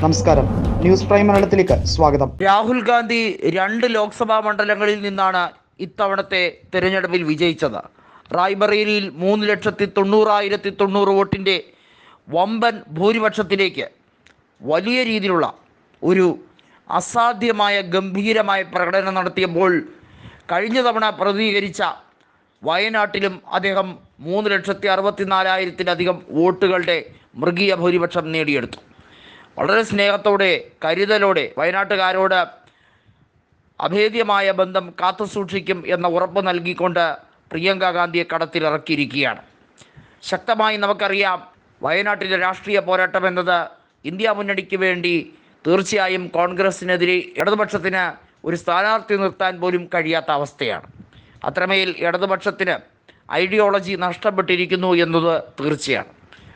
നമസ്കാരം. News prime മലയാളത്തിലേക്ക് സ്വാഗതം. രാഹുൽ ഗാന്ധി രണ്ട് ലോക്സഭാ മണ്ഡലങ്ങളിൽ നിന്നാണ് ഇത്തവണത്തെ തെരഞ്ഞെടുപ്പിൽ വിജയിച്ചത്. റായ്ബറേലിയിൽ മൂന്ന് ലക്ഷത്തി തൊണ്ണൂറായിരത്തി തൊണ്ണൂറ് വോട്ടിന്റെ വമ്പൻ ഭൂരിപക്ഷത്തിലേക്ക് വലിയ രീതിയിലുള്ള ഒരു അസാധ്യമായ ഗംഭീരമായ പ്രകടനം നടത്തിയപ്പോൾ കഴിഞ്ഞ തവണ പ്രതികരിച്ച വയനാട്ടിലും അദ്ദേഹം മൂന്ന് ലക്ഷത്തി അറുപത്തിനാലായിരത്തിലധികം വോട്ടുകളുടെ മൃഗീയ ഭൂരിപക്ഷം നേടിയെടുത്തു. വളരെ സ്നേഹത്തോടെ കരുതലോടെ വയനാട്ടുകാരോട് അഭേദ്യമായ ബന്ധം കാത്തു സൂക്ഷിക്കും എന്ന ഉറപ്പ് നൽകിക്കൊണ്ട് പ്രിയങ്ക ഗാന്ധിയെ കടത്തിലിറക്കിയിരിക്കുകയാണ് ശക്തമായി നമുക്കറിയാം വയനാട്ടിലെ രാഷ്ട്രീയ പോരാട്ടം എന്നത് ഇന്ത്യ മുന്നണിക്ക് വേണ്ടി തീർച്ചയായും കോൺഗ്രസിനെതിരെ ഇടതുപക്ഷത്തിന് ഒരു സ്ഥാനാർത്ഥി നിർത്താൻ പോലും കഴിയാത്ത അവസ്ഥയാണ്. അത്രമേൽ ഇടതുപക്ഷത്തിന് ഐഡിയോളജി നഷ്ടപ്പെട്ടിരിക്കുന്നു എന്നത് തീർച്ചയാണ്.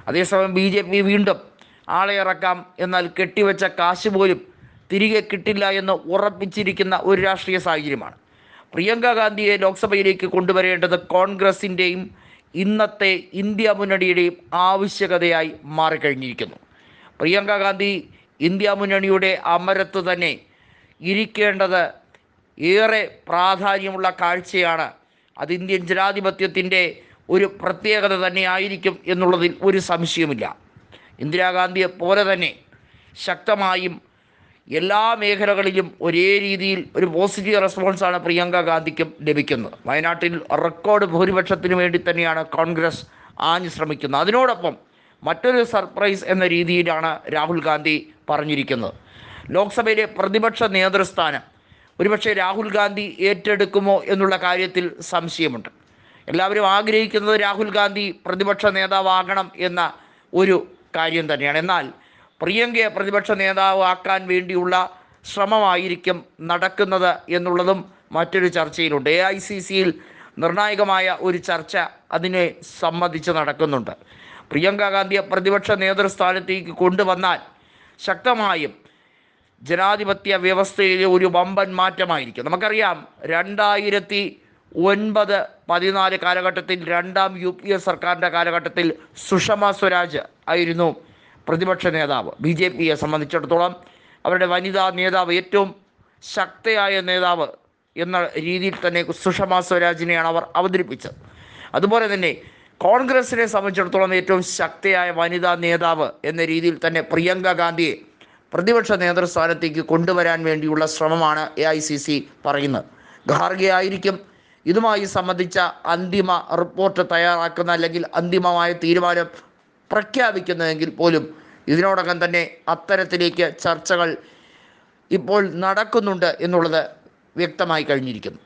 അതേസമയം ബി വീണ്ടും ആളെ ഇറക്കാം. എന്നാൽ കെട്ടിവെച്ച കാശ് പോലും തിരികെ കിട്ടില്ല എന്ന് ഉറപ്പിച്ചിരിക്കുന്ന ഒരു രാഷ്ട്രീയ സാഹചര്യമാണ്. പ്രിയങ്ക ഗാന്ധിയെ ലോക്സഭയിലേക്ക് കൊണ്ടുവരേണ്ടത് കോൺഗ്രസിന്റെയും ഇന്നത്തെ ഇന്ത്യ മുന്നണിയുടെയും ആവശ്യകതയായി മാറിക്കഴിഞ്ഞിരിക്കുന്നു. പ്രിയങ്ക ഗാന്ധി ഇന്ത്യ മുന്നണിയുടെ അമരത്ത് തന്നെ ഇരിക്കേണ്ടത് ഏറെ പ്രാധാന്യമുള്ള കാഴ്ചയാണ്. അത് ഇന്ത്യൻ ജനാധിപത്യത്തിന്റെ ഒരു പ്രത്യേകത തന്നെ ആയിരിക്കും എന്നുള്ളതിൽ ഒരു സംശയമില്ല ഇന്ദിരാഗാന്ധിയെ പോലെ തന്നെ ശക്തമായും എല്ലാ മേഖലകളിലും ഒരേ രീതിയിൽ ഒരു പോസിറ്റീവ് റെസ്പോൺസാണ് പ്രിയങ്ക ഗാന്ധിക്കും ലഭിക്കുന്നത്. വയനാട്ടിൽ റെക്കോർഡ് ഭൂരിപക്ഷത്തിന് വേണ്ടി തന്നെയാണ് കോൺഗ്രസ് ആഞ്ഞു ശ്രമിക്കുന്നത്. അതിനോടൊപ്പം മറ്റൊരു സർപ്രൈസ് എന്ന രീതിയിലാണ് രാഹുൽ ഗാന്ധി പറഞ്ഞിരിക്കുന്നത്. ലോക്സഭയിലെ പ്രതിപക്ഷ നേതൃസ്ഥാനം ഒരുപക്ഷെ രാഹുൽ ഗാന്ധി ഏറ്റെടുക്കുമോ എന്നുള്ള കാര്യത്തിൽ സംശയമുണ്ട്. എല്ലാവരും ആഗ്രഹിക്കുന്നത് രാഹുൽ ഗാന്ധി പ്രതിപക്ഷ നേതാവാകണം എന്ന ഒരു കാര്യം തന്നെയാണ്. എന്നാൽ പ്രിയങ്കയെ പ്രതിപക്ഷ നേതാവ് ആക്കാൻ വേണ്ടിയുള്ള ശ്രമമായിരിക്കും നടക്കുന്നത് എന്നുള്ളതും മറ്റൊരു ചർച്ചയിലുണ്ട്. എ ഐ സി സിയിൽ നിർണായകമായ ഒരു ചർച്ച അതിനെ സംബന്ധിച്ച് നടക്കുന്നുണ്ട്. പ്രിയങ്ക ഗാന്ധിയെ പ്രതിപക്ഷ നേതൃസ്ഥാനത്തേക്ക് കൊണ്ടുവന്നാൽ ശക്തമായും ജനാധിപത്യ വ്യവസ്ഥയിലെ ഒരു വമ്പൻ മാറ്റമായിരിക്കും. നമുക്കറിയാം രണ്ടായിരത്തി ഒൻപത് പതിനാല് കാലഘട്ടത്തിൽ രണ്ടാം യു പി എ സർക്കാരിന്റെ കാലഘട്ടത്തിൽ സുഷമ സ്വരാജ് ആയിരുന്നു പ്രതിപക്ഷ നേതാവ്. ബി ജെ പിയെ സംബന്ധിച്ചിടത്തോളം അവരുടെ വനിതാ നേതാവ് ഏറ്റവും ശക്തയായ നേതാവ് എന്ന രീതിയിൽ തന്നെ സുഷമ സ്വരാജിനെയാണ് അവർ അവതരിപ്പിച്ചത്. അതുപോലെ തന്നെ കോൺഗ്രസിനെ സംബന്ധിച്ചിടത്തോളം ഏറ്റവും ശക്തയായ വനിതാ നേതാവ് എന്ന രീതിയിൽ തന്നെ പ്രിയങ്ക ഗാന്ധിയെ പ്രതിപക്ഷ നേതൃസ്ഥാനത്തേക്ക് കൊണ്ടുവരാൻ വേണ്ടിയുള്ള ശ്രമമാണ് എ ഐ സി സി പറയുന്നത്. ഖാർഗെ ആയിരിക്കും ഇതുമായി സംബന്ധിച്ച അന്തിമ റിപ്പോർട്ട് തയ്യാറാക്കുന്ന അല്ലെങ്കിൽ അന്തിമമായ തീരുമാനം പ്രഖ്യാപിക്കുന്നതെങ്കിൽ പോലും ഇതിനോടകം തന്നെ അത്തരത്തിലേക്ക് ചർച്ചകൾ ഇപ്പോൾ നടക്കുന്നുണ്ട് എന്നുള്ളത് വ്യക്തമായി കഴിഞ്ഞിരിക്കുന്നു.